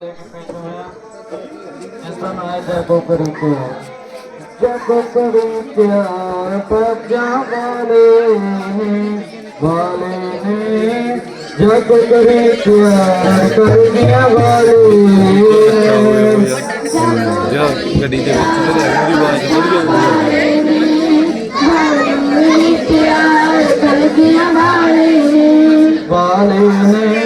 ਇਸ ਨਾਮ ਹੈ ਜਗੋ ਕਰੀ ਪਿਆਰ ਜਗੋ ਕਰੀ ਪਿਆਰ ਪੱਜਾਂ ਵਾਲੇ ਨੇ ਵਾਲੇ ਨੇ ਜਗੋ ਕਰੀ ਪਿਆਰ ਕਰਦੀਆਂ ਵਾਲੇ ਨੇ ਜਾ ਗੱਡੀ ਦੇ ਵਿੱਚ ਤੇ ਉਹਦੀ ਆਵਾਜ਼ ਵਧੀਆ ਆਉਂਦੀ ਵਾਲੇ ਨੇ ਜਗੋ ਕਰੀ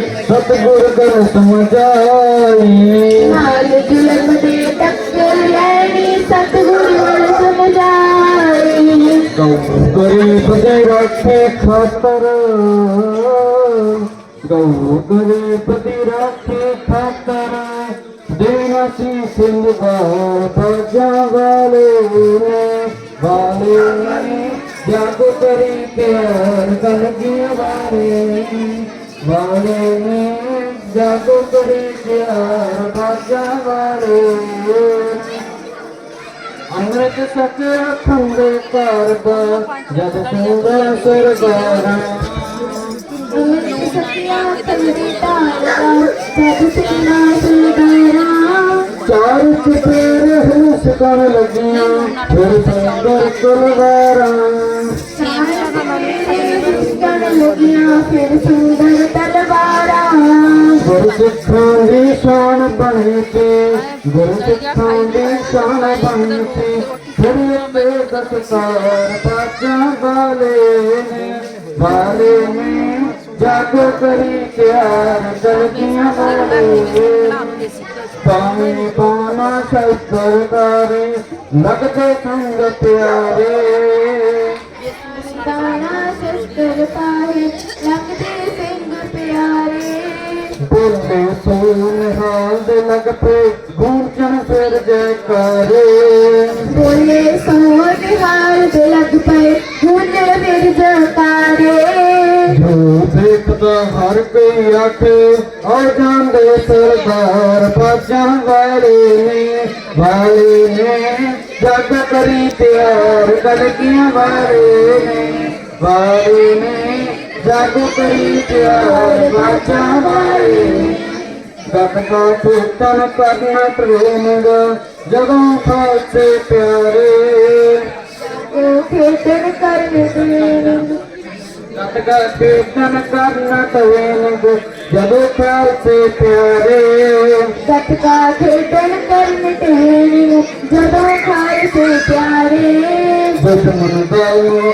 ਸਤਿਗੁਰ ਕਰ ਸਮਝਾਈ ਗਊ ਗਰੀਬ ਦੇ ਰੱਖੇ ਖਾਤਰ ਗਊ ਗਰੀਬ ਦੀ ਰੱਖੇ ਖਾਤਰ ਦੇਣਾ ਸੀ ਸਿੰਘ ਬਾਹਰ ਬਾਜਾਂ ਵਾਲੇ ਨੇ ਵਾਲੇ ਨੇ ਜਗ ਕਰੀ ਪਿਆਰ ਕਲਗੀਆਂ ਵਾਲੇ ਨੇ ਵਾਲੇ ਨੇ ਜਗ ਕਰੀ ਪਿਆਰ ਬਾਜਾਂ ਵਾਲੇ। ਨੇ ਅੰਮ੍ਰਿਤ ਸਕੇ ਖੰਡੇ ਘਰ ਜਦ ਸੁੰਦਰ ਸਰਦਾਰਾ। ਚਾਰ ਚਪੇਰ ਹੂਸ ਕਰ ਲੱਗੀਆਂ, ਫਿਰ ਸੁੰਦਰ ਕੁਲਵਾਰਾ। ਗੁਰ ਸਿੱਖਾਂ ਦੀ ਸ਼ਾਨ ਬਣ ਕੇ ਗੁਰ ਸਿੱਖਾਂ ਦੀ ਸ਼ਾਨ ਬਣ ਕੇ ਫਿਰ ਤੇ ਦਸਤਾਰ ਪਾਜਾਂ ਵਾਲੇ ਨੇ ਵਾਲੇ ਨੇ ਜਾਗ ਕਰੀ ਪਿਆਰ ਕਰਦੀਆਂ ਵਾਲੇ ਪਾਣੀ ਪਾਣਾ ਸ਼ਸਤਰ ਕਰੇ ਲੱਗਦੇ ਸੰਗ ਪਿਆਰੇ। ਤਾਰਾ ਸ਼ਸਤਰ ਪਾਏ ਲੱਗਦੇ ਸਿੰਘ ਪਿਆਰੇ ਬੋਲੇ ਸੋਨ ਹਾਲ ਲਗ ਪੇ ਗੂੰਜਣ ਫਿਰ ਜੈਕਾਰੇ ਬੋਲੇ ਸੋਨ ਹਾਰ ਦੇ ਲੱਗ ਪਏ ਹੁਣ ਫਿਰ ਜਕਾਰੇ ਜੋ ਦੇਖਦਾ ਹਰ ਕੋਈ ਆਖੇ ਆ ਜਾਂਦੇ ਸਰਦਾਰ ਪਾਜਾਂ ਵਾਲੇ ਨੇ ਵਾਲੇ ਨੇ ਜਗ ਕਰੀ ਪਿਆਰ ਕਲਗੀਆਂ ਵਾਲੇ ਨੇ ਵਾਲੇ ਨੇ ਜਗ ਕਰੀ ਪਿਆਰ ਪਾਜਾਂ ਵਾਲੇ ਨੇ। ਗੱਤਕਾ ਕੀਰਤਨ ਕਰਨਾ ਪ੍ਰੇਮਗ ਜਦੋਂ ਖਾਸੇ ਪਿਆਰੇ। ਉਹ ਖੇਤਰ ਕਰਨ ਦੇ ਗੱਤਕਾ ਕੀਰਤਨ ਕਰਨਾ ਪ੍ਰੇਮਗ ਜਦੋਂ ਖਾਸੇ ਪਿਆਰੇ। ਗੱਤਕਾ ਖੇਡਣ ਕਰਨ ਤੇਰੀ ਜਦੋਂ ਖਾਏ ਸੇ ਪਿਆਰੇ ਦੁਸ਼ਮਨ ਦਾ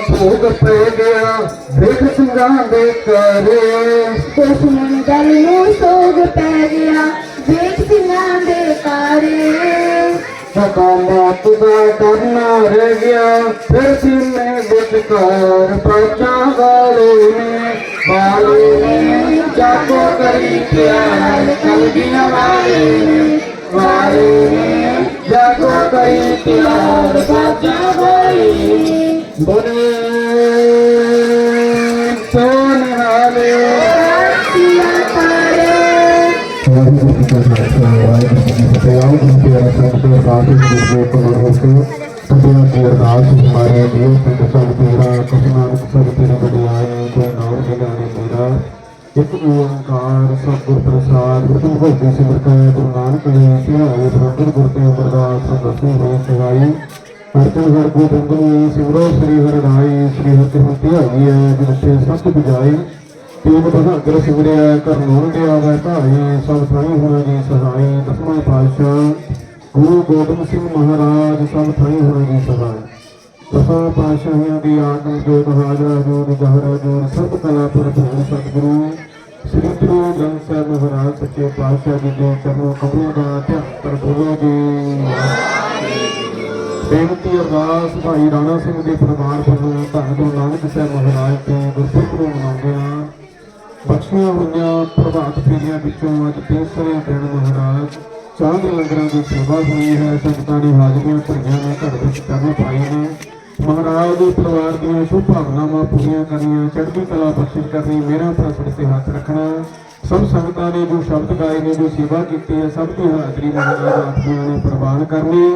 ਭੋਗ ਪੈ ਗਿਆ ਦੇਖ ਸਿੰਘਾਂ ਦੇ ਕਰੇ ਦੁਸ਼ਮਣ ਦਲ ਨੂੰ ਸੋਗ ਪੈ ਗਿਆ ਵੇਖ ਸਿੰਘਾਂ ਦੇ ਕਾਰੇ ਸਦਾ ਮਾਤ ਦਾ ਡਰਨਾ ਰਹਿ ਗਿਆ ਫਿਰ ਸੀਨੇ ਵਿਚਕਾਰ ਪਾਚਾਂ ਵਾਲੇ ਨੇ ਵਾਲੇ ਨੇ ਜਾਗੋ ਕਰੀ ਪਿਆਰ ਕਲਗੀਆਂ ਵਾਲੇ ਨੇ ਵਾਲੇ ਨੇ ਜਾਗੋ ਕਰੀ ਪਿਆਰ ਪਾਚਾਂ ਵਾਲੇ ਨੇ ਬੋਲੇ ਸੋਨਹਾਲੇ ਆਸੀਆ ਕਾਰੇ ਵਾਹਿਗੁਰੂ ਜੀ ਕਾ ਖਾਲਸਾ ਵਾਹਿਗੁਰੂ ਜੀ ਕੀ ਫਤਿਹ ਆਓ ਜੀ ਇੱਕ ਓੰਕਾਰ ਸਤਿਗੁਰ ਪ੍ਰਸਾਦ ਗੁਰੂ ਭਗਤੀ ਸਿਮਰ ਕੈ ਗੁਰੂ ਨਾਨਕ ਦੇਵ ਧਿਆਏ ਬ੍ਰਹਮਣ ਗੁਰ ਤੇ ਅਮਰਦਾਸ ਦਸੇ ਹੋਏ ਸਗਾਈ ਅਰਜਨ ਹਰ ਗੋਬਿੰਦ ਨੂੰ ਸਿਮਰੋ ਸ੍ਰੀ ਹਰਿ ਰਾਈ ਸ੍ਰੀ ਹਰਿ ਹਰਿ ਧਿਆਈ ਹੈ ਜਿਨਤੇ ਸਤ ਬੁਝਾਈ ਤੀਨ ਬਹਾਦਰ ਸਿਮਰਿਆ ਕਰ ਨੂਰ ਦੇ ਆਵੇ ਭਾਈ ਸਭ ਥਾਈ ਹੋਣਾ ਜੀ ਸਹਾਈ, ਦਸਵਾਂ ਪਾਤਸ਼ਾਹ, ਗੁਰੂ ਗੋਬਿੰਦ ਸਿੰਘ ਮਹਾਰਾਜ, ਸਭ ਥਾਈ ਹੋਣਾ ਜੀ ਸਹਾਈ। ਦਸਾਂ ਪਾਤਸ਼ਾਹੀਆਂ ਦੀ ਆਤਮ ਜੋਤ ਹਾਜ਼ਰ, ਜੋਤ ਜਹਰ, ਜੋਤ ਸਭ ਕਲਾ ਪਰ ਸਤਿਗੁਰੂ। ਸ੍ਰੀ ਗੁਰੂ ਗ੍ਰੰਥ ਸਾਹਿਬ ਮਹਾਰਾਜ ਸੱਚੇ ਪਾਤਸ਼ਾਹ ਜੀ ਦੇ ਚਰਨੋਂ ਕਮਲੋਂ ਦਾ ਧਿਆਨ ਕਰਬੋ ਜੀ ਬੇਨਤੀ ਅਰਦਾਸ ਭਾਈ ਰਾਣਾ ਸਿੰਘ ਦੇ ਪਰਿਵਾਰ ਵੱਲੋਂ ਧੰਨ ਗੁਰੂ ਨਾਨਕ ਸਾਹਿਬ ਮਹਾਰਾਜ ਦੇ ਗੁਰਪੁਰਬ ਨੂੰ ਮਨਾਉਂਦੇ ਹਾਂ ਬਖਸ਼ੀਆਂ ਹੋਈਆਂ ਪ੍ਰਭਾਤ ਫੇਰੀਆਂ ਵਿੱਚੋਂ ਅੱਜ ਤੀਸਰੇ ਦਿਨ ਮਹਾਰਾਜ ਚਾਂਦ ਲੰਗਰਾਂ ਦੀ ਸੇਵਾ ਹੋਈ ਹੈ ਸੰਗਤਾਂ ਨੇ ਹਾਜ਼ਰੀਆਂ ਭਰੀਆਂ ਨੇ ਘਰ ਵਿੱਚ ਚਰਨ ਪਾਏ ਨੇ ਮਹਾਰਾਜ ਦੇ ਪਰਿਵਾਰ ਦੀਆਂ ਸ਼ੁਭ ਭਾਵਨਾਵਾਂ ਪੂਰੀਆਂ ਕਰਨੀਆਂ ਚੜ੍ਹਦੀ ਕਲਾ ਬਖਸ਼ਿਸ਼ ਕਰਨੀ, ਮੇਰਾ ਪ੍ਰਸੜ ਤੇ ਹੱਥ ਰੱਖਣਾ। ਸਭ ਸੰਗਤਾਂ ਨੇ ਜੋ ਸ਼ਬਦ ਗਾਏ ਨੇ, ਜੋ ਸੇਵਾ ਕੀਤੀ ਹੈ, ਸਭ ਦੀ ਹਾਜ਼ਰੀ ਮਹਾਰਾਜ ਆਤਮਿਆਂ ਨੇ ਪ੍ਰਵਾਨ ਕਰਨੀ।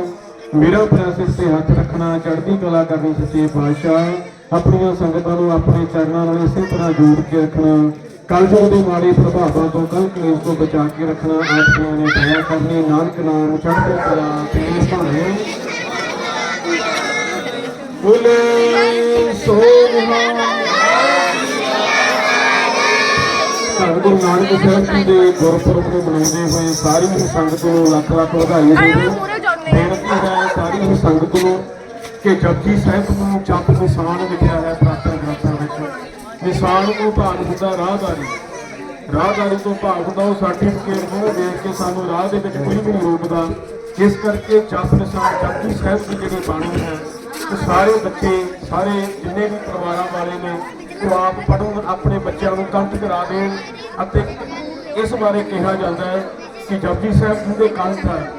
ਮੇਰਾ ਪ੍ਰਸੜ ਤੇ ਹੱਥ ਰੱਖਣਾ, ਚੜ੍ਹਦੀ ਕਲਾ ਕਰਨੀ ਸੱਚੇ ਪਾਤਸ਼ਾਹ। ਆਪਣੀਆਂ ਸੰਗਤਾਂ ਨੂੰ ਆਪਣੇ ਚਰਨਾਂ ਨਾਲ ਇਸੇ ਤਰ੍ਹਾਂ ਜੋੜ ਕੇ ਰੱਖਣਾ। ਕਲਯੁਗ ਦੇ ਮਾੜੇ ਪ੍ਰਭਾਵਾਂ ਤੋਂ, ਕਲ ਕਲੇਸ਼ ਤੋਂ ਬਚਾ ਕੇ ਰੱਖਣਾ ਆਤਮਿਆਂ ਨੇ ਦਇਆ ਕਰਨੀ। ਨਾਨਕ ਨਾਮ ਚੜ੍ਹਦੀ ਕਲਾ ਤੇ ਭਾਣੇ ਬੋਲੇ। ਗੁਰੂ ਨਾਨਕ ਸਾਹਿਬ ਜੀ ਦੇ ਗੁਰਪੁਰਬ ਨੂੰ ਮਨਾਉਂਦੇ ਹੋਏ ਸਾਰੀ ਹੀ ਸੰਗਤ ਨੂੰ ਲੱਖ ਲੱਖ ਵਧਾਈ ਹੋਵੇ ਬੇਨਤੀ ਹੈ ਸਾਰੀ ਹੀ ਸੰਗਤ ਨੂੰ ਕਿ ਜਪਜੀ ਸਾਹਿਬ ਨੂੰ ਜਪ ਨਿਸ਼ਾਨ ਲਿਖਿਆ ਹੈ ਪ੍ਰਾਤਨ ਗ੍ਰੰਥਾਂ ਵਿੱਚ। ਨਿਸ਼ਾਨ ਨੂੰ ਭਾਗ ਹੁੰਦਾ ਰਾਹਦਾਰੀ। ਰਾਹਦਾਰੀ ਤੋਂ ਭਾਗ ਹੁੰਦਾ ਉਹ ਸਰਟੀਫਿਕੇਟ ਨੂੰ ਦੇਖ ਕੇ ਸਾਨੂੰ ਰਾਹ ਦੇ ਵਿੱਚ ਕੋਈ ਵੀ ਰੋਕਦਾ। ਇਸ ਕਰਕੇ ਜਪ ਨਿਸ਼ਾਨ ਜਪਜੀ ਸਾਹਿਬ ਦੀ ਜਿਹੜੀ ਬਾਣੀ ਹੈ ਉਹ ਸਾਰੇ ਬੱਚੇ, ਸਾਰੇ ਜਿੰਨੇ ਵੀ ਪਰਿਵਾਰਾਂ ਵਾਲੇ ਨੇ, ਉਹ ਆਪ ਪੜ੍ਹਨ, ਆਪਣੇ ਬੱਚਿਆਂ ਨੂੰ ਕੰਠ ਕਰਾ ਦੇਣ ਅਤੇ ਇਸ ਬਾਰੇ ਕਿਹਾ ਜਾਂਦਾ ਹੈ ਕਿ ਜਪਜੀ ਸਾਹਿਬ ਜਿਹਦੇ ਕੰਠ ਹੈ,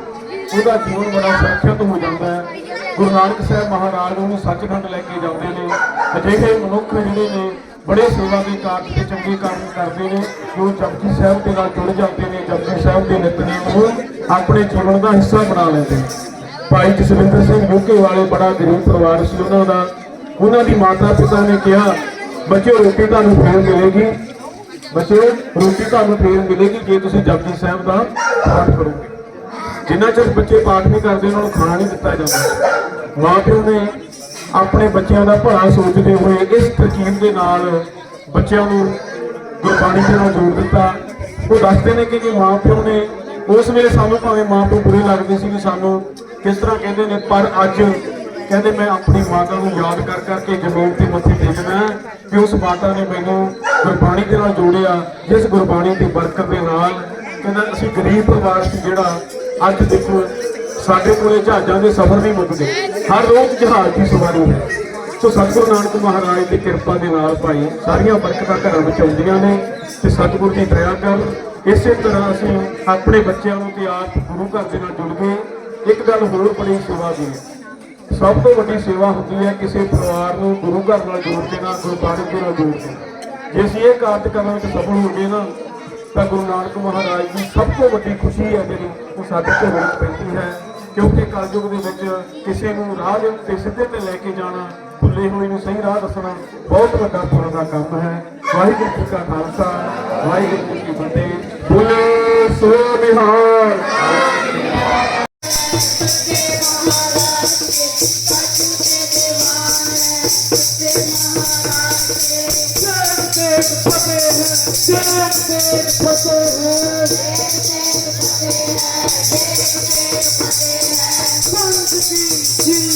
ਉਹਦਾ ਜੀਵਨ ਬੜਾ ਸੁਰੱਖਿਅਤ ਹੋ ਜਾਂਦਾ ਹੈ। ਗੁਰੂ ਨਾਨਕ ਸਾਹਿਬ ਮਹਾਰਾਜ ਨੂੰ ਸੱਚਖੰਡ ਲੈ ਕੇ ਜਾਂਦੇ ਨੇ, ਅਜਿਹੇ ਮਨੁੱਖ ਜਿਹੜੇ ਨੇ, ਬੜੇ ਸੇਵਾ ਦੇ ਕਾਰਜ ਤੇ ਚੰਗੇ ਕੰਮ ਕਰਦੇ ਨੇ, ਜੋ ਜਪਜੀ ਸਾਹਿਬ ਦੇ ਨਾਲ ਜੁੜ ਜਾਂਦੇ ਨੇ, ਜਪਜੀ ਸਾਹਿਬ ਦੇ ਨਿਤਨੇਮ ਨੂੰ ਆਪਣੇ ਜੀਵਨ ਦਾ ਹਿੱਸਾ ਬਣਾ ਲੈਂਦੇ ਨੇ। ਭਾਈ ਜਸਵਿੰਦਰ ਸਿੰਘ ਯੂਕੇ ਵਾਲੇ ਬੜਾ ਗਰੀਬ ਪਰਿਵਾਰ ਸੀ ਉਹਨਾਂ ਦਾ। ਉਹਨਾਂ ਦੀ ਮਾਤਾ ਪਿਤਾ ਨੇ ਕਿਹਾ, ਬੱਚਿਓ, ਰੋਟੀ ਤੁਹਾਨੂੰ ਫੇਰ ਮਿਲੇਗੀ। ਬੱਚਿਓ, ਰੋਟੀ ਤੁਹਾਨੂੰ ਫੇਰ ਮਿਲੇਗੀ ਜੇ ਤੁਸੀਂ ਜਪਜੀ ਸਾਹਿਬ ਦਾ ਪਾਠ ਕਰੋਗੇ। ਜਿੰਨਾ ਚਿਰ ਬੱਚੇ ਪਾਠ ਨਹੀਂ ਕਰਦੇ, ਉਹਨਾਂ ਨੂੰ ਖਾਣਾ ਨਹੀਂ ਦਿੱਤਾ ਜਾਂਦਾ। ਮਾਂ ਪਿਓ ਨੇ ਆਪਣੇ ਬੱਚਿਆਂ ਦਾ ਭਲਾ ਸੋਚਦੇ ਹੋਏ ਇਸ ਤਰਕੀਬ ਦੇ ਨਾਲ ਬੱਚਿਆਂ ਨੂੰ ਗੁਰਬਾਣੀ ਦੇ ਨਾਲ ਜੋੜ ਦਿੱਤਾ। ਉਹ ਦੱਸਦੇ ਨੇ ਕਿ ਜੇ ਮਾਂ ਪਿਓ ਨੇ ਉਸ ਵੇਲੇ ਸਾਨੂੰ ਭਾਵੇਂ ਮਾਂ ਪਿਓ ਬੁਰੇ ਲੱਗਦੇ ਸੀ ਕਿ ਸਾਨੂੰ ਕਿਸ ਤਰ੍ਹਾਂ ਕਹਿੰਦੇ ਨੇ, ਪਰ ਅੱਜ ਕਹਿੰਦੇ ਮੈਂ ਆਪਣੀ ਮਾਤਾ ਨੂੰ ਯਾਦ ਕਰ ਕਰਕੇ ਜ਼ਮੀਨ ਤੇ ਮੱਥੇ ਟੇਕਦਾ ਕਿ ਉਸ ਮਾਤਾ ਨੇ ਮੈਨੂੰ ਗੁਰਬਾਣੀ ਦੇ ਨਾਲ ਜੋੜਿਆ, ਜਿਸ ਗੁਰਬਾਣੀ ਦੀ ਬਰਕਤ ਦੇ ਨਾਲ ਕਹਿੰਦਾ, ਅਸੀਂ ਗਰੀਬ ਪਰਿਵਾਰ ਸੀ ਜਿਹੜਾ ਅੱਜ ਦੇਖੋ ਸਾਡੇ ਕੋਲੇ ਜਹਾਜ਼ਾਂ ਦੇ ਸਫ਼ਰ ਨਹੀਂ ਮੁੱਕਦੇ। ਹਰ ਰੋਜ਼ ਜਹਾਜ਼ ਦੀ ਸਵਾਰੀ ਹੈ। ਸੋ ਸਤਿਗੁਰੂ ਨਾਨਕ ਮਹਾਰਾਜ ਦੀ ਕਿਰਪਾ ਦੇ ਨਾਲ ਭਾਈ, ਸਾਰੀਆਂ ਬਰਕਤਾਂ ਘਰਾਂ ਵਿੱਚ ਆਉਂਦੀਆਂ ਨੇ ਤੇ ਸਤਿਗੁਰੂ ਦੀ ਦਇਆ ਕਰ। ਇਸੇ ਤਰ੍ਹਾਂ ਅਸੀਂ ਆਪਣੇ ਬੱਚਿਆਂ ਨੂੰ ਤੇ ਆਪ ਗੁਰੂ ਘਰ ਦੇ ਨਾਲ ਜੁੜ ਗਏ ਇੱਕ ਗੱਲ ਹੋਰ ਬੜੀ ਸੇਵਾ ਦੀ। ਸਭ ਤੋਂ ਵੱਡੀ ਸੇਵਾ ਹੁੰਦੀ ਹੈ ਕਿਸੇ ਪਰਿਵਾਰ ਨੂੰ ਗੁਰੂ ਘਰ ਨਾਲ ਜੋੜ ਦੇਣਾ ਗੁਰਬਾਣੀ ਦੇ ਨਾਲ ਜੋੜ ਦੇਣਾ ਜੇ ਅਸੀਂ ਇਹ ਕਾਰਜ ਕਰਨ ਵਿੱਚ ਸਫਲ ਹੋ ਗਏ ਨਾ, ਤਾਂ ਗੁਰੂ ਨਾਨਕ ਮਹਾਰਾਜ ਦੀ ਸਭ ਤੋਂ ਵੱਡੀ ਖੁਸ਼ੀ ਹੈ ਜਿਹੜੀ ਉਹ ਸਾਡੇ ਤੇ ਹੋਣੀ ਪੈਂਦੀ ਹੈ। ਕਿਉਂਕਿ ਕਲਯੁਗ ਦੇ ਵਿੱਚ ਕਿਸੇ ਨੂੰ ਰਾਹ ਦੇ ਉੱਤੇ ਸਿੱਧੇ ਤੇ ਲੈ ਕੇ ਜਾਣਾ, ਭੁੱਲੇ ਹੋਏ ਨੂੰ ਸਹੀ ਰਾਹ ਦੱਸਣਾ ਬਹੁਤ ਵੱਡਾ ਪੁੰਨ ਦਾ ਕੰਮ ਹੈ। ਵਾਹਿਗੁਰੂ ਜੀ ਕਾ ਖਾਲਸਾ, ਵਾਹਿਗੁਰੂ ਜੀ ਕੀ ਫਤਿਹ। ਬੋਲੇ ਸੋ ਨਿਹਾਲ ਵਾਹਿਗੁਰੂ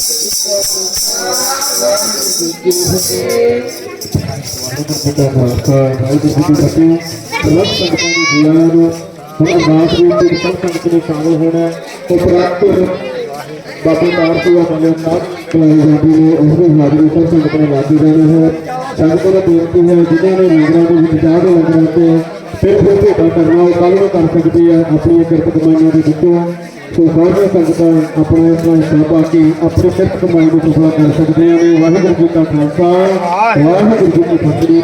ਕਾ ਖਾਲਸਾ ਵਾਹਿਗੁਰੂ ਜੀ ਕੀ ਫਤਿਹ ਸਰਬ ਸੰਗਤਾਂ ਨੂੰ ਜੀਆਂ ਹੁਣ ਅਰਦਾਸ ਵਿੱਚ ਇੱਕ ਸਭ ਸੰਗਤ ਨੇ ਸ਼ਾਮਲ ਹੋਣਾ ਹੈ। ਉਪਰੰਤ ਬਾਬੇ ਤਾਰ ਤੋਂ ਅਮਲੇ ਨਾਥ ਪੰਜਾਬੀ ਨੇ ਉਹਦੇ ਹਾਜ਼ਰੀ ਸਭ ਸੰਗਤ ਨੇ ਲਾਦੀ ਦੇਣੀ ਹੈ ਸੰਗਤਾਂ ਨੂੰ ਬੇਨਤੀ ਹੈ ਜਿਨ੍ਹਾਂ ਨੇ ਲੀਡਰਾਂ ਦੇ ਵਿੱਚ ਚਾਹ ਦੇ ਲੰਗਰਾਂ ਤੇ ਫਿਰ ਫਿਰ ਭੇਟਾ ਕਰਨਾ ਉਹ ਕੱਲ੍ਹ ਨੂੰ ਕਰ ਸਕਦੇ ਹੈ ਆਪਣੀਆਂ ਕਿਰਤ ਕਮਾਈਆਂ ਦੇ ਵਿੱਚੋਂ ਸੋ ਸਾਰੀਆਂ ਸੰਗਤਾਂ ਆਪਣਾ ਆਪਣਾ ਹਿੱਸਾ ਪਾ ਕੇ ਆਪਣੀ ਕਿਰਤ ਕਮਾਈ ਨੂੰ ਸਫਲਾ ਕਰ ਸਕਦੇ ਨੇ ਵਾਹਿਗੁਰੂ ਜੀ ਕਾ ਖਾਲਸਾ, ਵਾਹਿਗੁਰੂ ਜੀ ਕੀ ਫਤਿਹ।